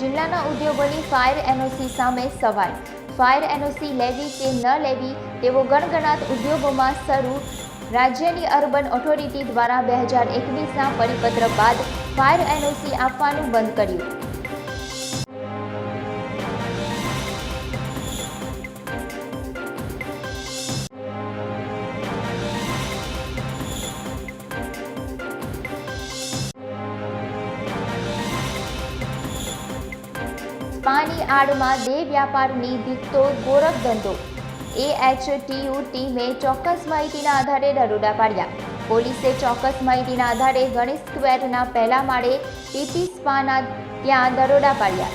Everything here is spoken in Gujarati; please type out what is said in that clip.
જિલ્લાના ઉદ્યોગોની ફાયર એનઓસી સામે સવાલ. ફાયર એનઓસી લેવી કે ન લેવી તેવો ગણગણાત ઉદ્યોગોમાં શરૂ. રાજ્યની અર્બન ઓથોરિટી દ્વારા બે હજાર એકવીસના પરિપત્ર બાદ ફાયર એનઓસી આપવાનું બંધ કર્યું. પાણી આડમાં દેહ વ્યાપારની દીકતો ગોરખ ધંધો એએચટીયુ ટીમે ચોક્કસ માહિતીના આધારે દરોડા પાડ્યા. પોલીસે ચોક્કસ માહિતીના આધારે ગણેશ સ્ક્વેરના પહેલા માળે પીપી સ્પાના ત્યાં દરોડા પાડ્યા.